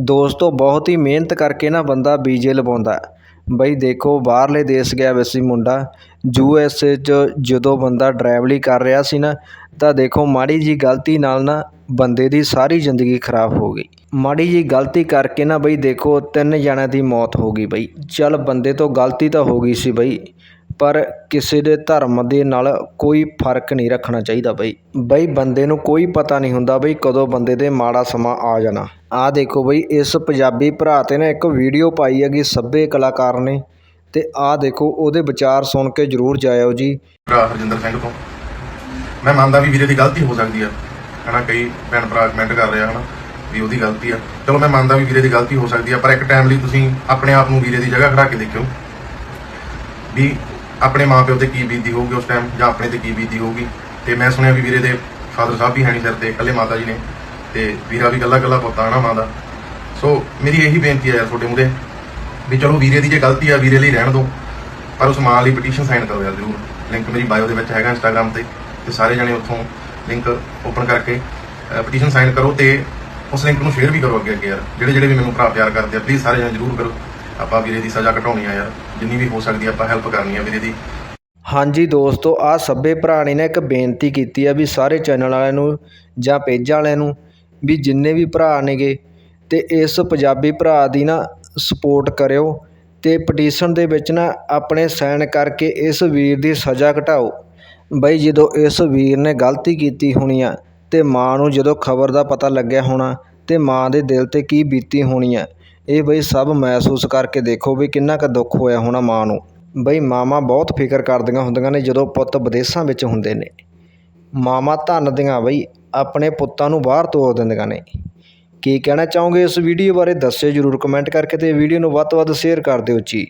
ਦੋਸਤੋ, ਬਹੁਤ ਹੀ ਮਿਹਨਤ ਕਰਕੇ ਨਾ ਬੰਦਾ ਵੀਜ਼ੇ ਲਵਾਉਂਦਾ ਬਈ ਦੇਖੋ, ਬਾਹਰਲੇ ਦੇਸ਼ ਗਿਆ ਵਾ ਸੀ ਮੁੰਡਾ। ਯੂ ਐਸ ਏ 'ਚ ਜਦੋਂ ਬੰਦਾ ਡਰਾਈਵਰੀ ਕਰ ਰਿਹਾ ਸੀ ਨਾ, ਤਾਂ ਦੇਖੋ, ਮਾੜੀ ਜੀ ਗਲਤੀ ਨਾਲ ਨਾ ਬੰਦੇ ਦੀ ਸਾਰੀ ਜ਼ਿੰਦਗੀ ਖਰਾਬ ਹੋ ਗਈ। ਮਾੜੀ ਜੀ ਗਲਤੀ ਕਰਕੇ ਨਾ ਬਈ ਦੇਖੋ, ਤਿੰਨ ਜਣਿਆਂ ਦੀ ਮੌਤ ਹੋ ਗਈ ਬਈ। ਚੱਲ ਬੰਦੇ ਤੋਂ ਗਲਤੀ ਤਾਂ ਹੋ ਗਈ ਸੀ ਬਈ, ਪਰ ਕਿਸੇ ਦੇ ਧਰਮ ਦੇ ਨਾਲ ਕੋਈ ਫ਼ਰਕ ਨਹੀਂ ਰੱਖਣਾ ਚਾਹੀਦਾ ਬਈ। ਬਈ ਬੰਦੇ ਨੂੰ ਕੋਈ ਪਤਾ ਨਹੀਂ ਹੁੰਦਾ ਬਈ ਕਦੋਂ ਬੰਦੇ ਦੇ ਮਾੜਾ ਸਮਾਂ ਆ ਜਾਣਾ। ਆਹ ਦੇਖੋ ਬਈ, ਇਸ ਪੰਜਾਬੀ ਭਰਾ ਤੇ ਨਾ ਇੱਕ ਵੀਡੀਓ ਪਾਈ ਹੈਗੀ ਸੱਭੇ ਕਲਾਕਾਰ ਨੇ ਤੇ ਆਹ ਦੇਖੋ, ਉਹਦੇ ਵਿਚਾਰ ਸੁਣ ਕੇ ਜ਼ਰੂਰ ਜਾਇਓ ਜੀ। ਭਰਾ ਹਰਜਿੰਦਰ ਸਿੰਘ ਤੋਂ। ਮੈਂ ਮੰਨਦਾ ਵੀ ਵੀਰੇ ਦੀ ਗਲਤੀ ਹੋ ਸਕਦੀ ਆ। ਹਨਾ, ਕਈ ਭੈਣ ਭਰਾ ਕਮੈਂਟ ਕਰ ਰਿਹਾ ਹਨਾ, ਵੀ ਉਹਦੀ ਗਲਤੀ ਆ। ਚਲੋ, ਮੈਂ ਮੰਨਦਾ ਵੀ ਵੀਰੇ ਦੀ ਗਲਤੀ ਹੋ ਸਕਦੀ ਆ, ਪਰ ਇੱਕ ਟਾਈਮ ਲਈ ਤੁਸੀਂ ਆਪਣੇ ਆਪ ਨੂੰ ਵੀਰੇ ਦੀ ਜਗ੍ਹਾ ਖੜਾ ਕੇ ਦੇਖਿਓ। ਵੀ ਆਪਣੇ ਮਾਪਿਓ ਤੇ ਕੀ ਬੀਤੀ ਹੋਊਗੀ ਉਸ ਟਾਈਮ ਜਾਂ ਆਪਣੇ ਤੇ ਕੀ ਬੀਤੀ ਹੋਊਗੀ। ਤੇ ਮੈਂ ਸੁਣਿਆ ਵੀ ਵੀਰੇ ਦੇ ਫਾਦਰ ਸਾਹਿਬ ਵੀ ਹੈ ਨਹੀਂ ਸਿਰ ਤੇ, ਇਕੱਲੇ ਮਾਤਾ ਜੀ ਨੇ। ਤੇ ਵੀਰਾ ਵੀ ਇਕੱਲਾ ਇਕੱਲਾ ਪੁੱਤ ਨਾ ਮਾਂ ਦਾ। ਸੋ ਮੇਰੀ ਇਹੀ ਬੇਨਤੀ ਆ ਤੁਹਾਡੇ ਮੂਹਰੇ ਵੀ ਚਲੋ ਵੀਰੇ ਦੀ ਜੇ ਗਲਤੀ ਆ, ਵੀਰੇ ਲਈ ਰਹਿਣ ਦਿਓ। ਪਰ ਉਸ ਮਾਂ ਲਈ ਪਟੀਸ਼ਨ ਸਾਈਨ ਕਰੋ ਯਾਰ ਜ਼ਰੂਰ। ਲਿੰਕ ਮੇਰੀ ਬਾਇਓ ਦੇ ਵਿੱਚ ਹੈਗਾ ਇੰਸਟਾਗ੍ਰam ਤੇ ਤੇ ਸਾਰੇ ਜਣੇ ਉੱਥੋਂ ਲਿੰਕ ਓਪਨ ਕਰਕੇ ਪਟੀਸ਼ਨ ਸਾਈਨ ਕਰੋ ਤੇ ਉਸ ਲਿੰਕ ਨੂੰ ਸ਼ੇਅਰ ਵੀ ਕਰੋ ਅੱਗੇ ਅੱਗੇ ਯਾਰ। ਜਿਹੜੇ ਜਿਹੜੇ ਵੀ ਮੈਨੂੰ ਭਰਾ ਪਿਆਰ ਕਰਦੇ ਆ ਪਲੀਜ਼ ਸਾਰੇ ਜਣੇ ਜ਼ਰੂਰ ਕਰੋ। ਆਪਾਂ ਵੀਰੇ ਦੀ ਸਜ਼ਾ ਘਟਾਉਣੀ ਆ ਯਾਰ। ਜਿੰਨੀ ਵੀ ਹੋ ਸਕਦੀ ਆਪਾਂ ਹੈਲਪ ਕਰਨੀ ਆ ਵੀਰੇ ਦੀ। ਹਾਂਜੀ ਦੋਸਤੋ, ਆਹ ਸੱਭੇ ਭਰਾ ਨੇ ਨਾ ਇੱਕ ਬੇਨਤੀ ਕੀਤੀ ਆ ਵੀ ਸਾਰੇ ਚੈਨਲ ਵਾਲਿਆਂ ਨੂੰ ਜਾਂ ਪੇਜਾਂ ਵਾਲਿਆਂ ਨੂੰ ਵੀ ਜਿੰਨੇ ਵੀ ਭਰਾ ਨੇਗੇ ਅਤੇ ਇਸ ਪੰਜਾਬੀ ਭਰਾ ਦੀ ਨਾ ਸਪੋਰਟ ਕਰਿਓ ਅਤੇ ਪਟੀਸ਼ਨ ਦੇ ਵਿੱਚ ਨਾ ਆਪਣੇ ਸਾਈਨ ਕਰਕੇ ਇਸ ਵੀਰ ਦੀ ਸਜ਼ਾ ਘਟਾਓ। ਬਈ ਜਦੋਂ ਇਸ ਵੀਰ ਨੇ ਗਲਤੀ ਕੀਤੀ ਹੋਣੀ ਆ ਅਤੇ ਮਾਂ ਨੂੰ ਜਦੋਂ ਖਬਰ ਦਾ ਪਤਾ ਲੱਗਿਆ ਹੋਣਾ ਤੇ ਮਾਂ ਦੇ ਦਿਲ ਤੇ ਕੀ ਬੀਤੀ ਹੋਣੀ ਆ, ਇਹ ਬਈ ਸਭ ਮਹਿਸੂਸ ਕਰਕੇ ਦੇਖੋ ਵੀ ਕਿੰਨਾ ਕੁ ਦੁੱਖ ਹੋਇਆ ਹੋਣਾ ਮਾਂ ਨੂੰ। ਬਈ ਮਾਵਾਂ ਬਹੁਤ ਫਿਕਰ ਕਰਦੀਆਂ ਹੁੰਦੀਆਂ ਨੇ ਜਦੋਂ ਪੁੱਤ ਵਿਦੇਸ਼ਾਂ ਵਿੱਚ ਹੁੰਦੇ ਨੇ। ਮਾਵਾਂ ਧੰਨ ਦੀਆਂ ਬਈ ਆਪਣੇ ਪੁੱਤਾਂ ਨੂੰ ਬਾਹਰ ਤੋਰ ਦਿੰਦੀਆਂ ਨੇ। ਕੀ ਕਹਿਣਾ ਚਾਹੋਗੇ ਇਸ ਵੀਡੀਓ ਬਾਰੇ? ਦੱਸਿਓ ਜਰੂਰ ਕਮੈਂਟ ਕਰਕੇ ਅਤੇ ਵੀਡੀਓ ਨੂੰ ਵੱਧ ਤੋਂ ਵੱਧ ਸ਼ੇਅਰ ਕਰ ਦਿਓ ਜੀ।